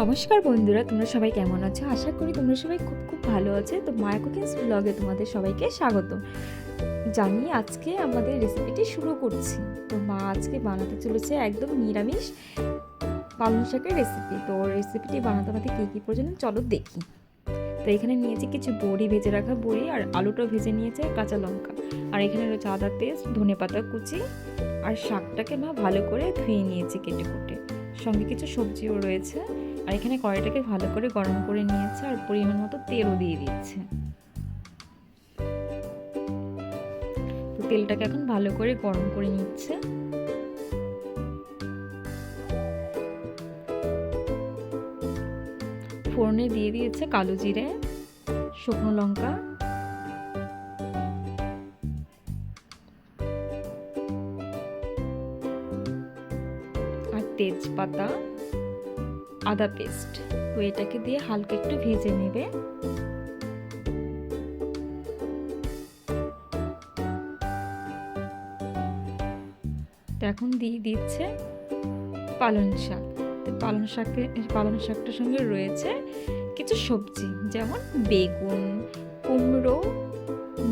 নমস্কার বন্ধুরা, তোমরা সবাই কেমন আছো? আশা করি তোমরা সবাই খুব খুব ভালো আছে। তো মায়া কুকিংস ব্লগে তোমাদের সবাইকে স্বাগত জানি আজকে আমাদের রেসিপিটি শুরু করছি। তো মা আজকে বানাতে চলেছে একদম নিরামিষ পালং শাকের রেসিপি তো রেসিপিটি বানাতে আমাদের কী কী প্রয়োজন চলো দেখি। তো এখানে নিয়েছি কিছু বড়ি ভেজে রাখা বড়ি আর আলুটাও ভেজে নিয়েছে কাঁচা লঙ্কা। আর এখানে রয়েছে আদা, পেস্ট, ধনে পাতা কুচি আর শাকটাকে মা ভালো করে ধুয়ে নিয়েছে কেটে কুটে সঙ্গে কিছু সবজিও রয়েছে। আর এখানে কড়াইটাকে ভালো করে গরম করে নিয়েছে আর পরিমাণ মতো তেলও দিয়ে দিচ্ছে। তো তেলটাকে এখন ভালো করে গরম করে নিচ্ছে। ফোড়নে দিয়ে দিয়েছে কালো জিরে, শুকনো লঙ্কা। আর তেজপাতা। আদা পেস্ট। তো এটাকে দিয়ে হালকা একটু ভেজে নেবে। এখন দিয়ে দিচ্ছে পালং শাক। পালং শাকে, পালং শাকটার সঙ্গে রয়েছে কিছু সবজি, যেমন বেগুন, কুমড়ো,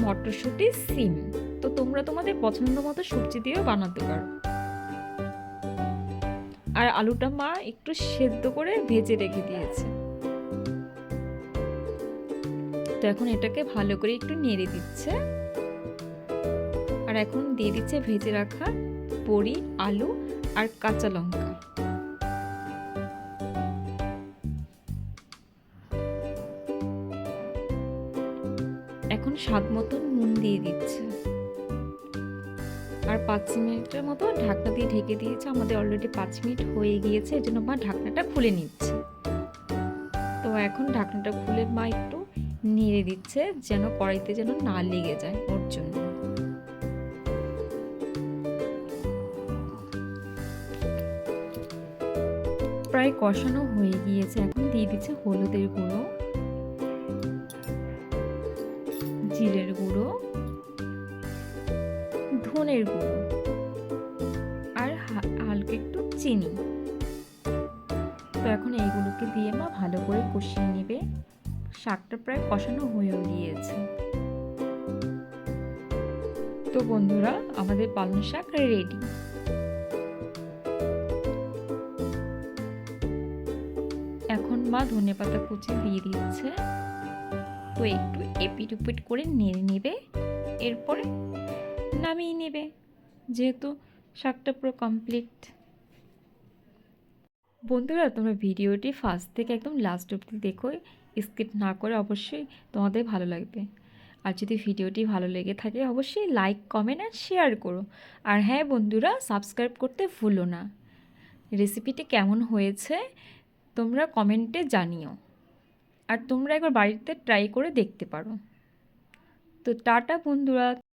মটরশুঁটি, সিম। তো তোমরা তোমাদের পছন্দ মতো সবজি দিয়েও বানাতে পারো। আর আলুটা মা একটু সেদ্ধ করে ভেজে রেখে দিয়েছে। তো এখন এটাকে ভালো করে একটু নেড়ে দিচ্ছে। আর এখন দিয়ে দিচ্ছে ভেজে রাখা বড়ি, আলু আর কাঁচা লঙ্কা। এখন স্বাদ মতন নুন দিয়ে দিচ্ছে। আর পাঁচ মিনিটের মতো ঢাকনা দিয়ে ঢেকে দিয়েছে। আমাদের অলরেডি পাঁচ মিনিট হয়ে গিয়েছে এই জন্য মা ঢাকনাটা খুলে নিচ্ছে। তো এখন ঢাকনাটা খুলে মা একটু নেড়ে দিচ্ছে, যেন কড়াইতে যেন না লেগে যায় ওর জন্য। প্রায় কষানো হয়ে গিয়েছে। এখন দিয়ে দিচ্ছে হলুদের গুঁড়ো, জিরের গুঁড়ো ধনের গুঁড়ো আর হালকা একটু চিনি। তো এখন এইগুলোকে দিয়ে মা ভালো করে কষিয়ে নেবে। শাকটা প্রায় কষানো হয়েও গিয়েছে। তো বন্ধুরা, আমাদের পালং শাক রেডি। এখন মা ধনে পাতা কুচি দিয়ে দিচ্ছে। তো একটু এপিট উপিট করে নেড়ে নেবে। এরপরে নামিয়ে নেবে। যেহেতু শাকটা পুরো কমপ্লিট বন্ধুরা, তোমরা ভিডিওটি ফার্স্ট থেকে একদম লাস্ট অবধি দেখো। স্কিপ না করে অবশ্যই তোমাদের ভালো লাগবে। আর যদি ভিডিওটি ভালো লেগে থাকে, অবশ্যই লাইক কমেন্ট আর শেয়ার করো। আর হ্যাঁ বন্ধুরা সাবস্ক্রাইব করতে ভুলো না। রেসিপিটি কেমন হয়েছে, তোমরা কমেন্টে জানিও। আর তোমরা একবার বাড়িতে ট্রাই করে দেখতে পারো। তো টাটা বন্ধুরা।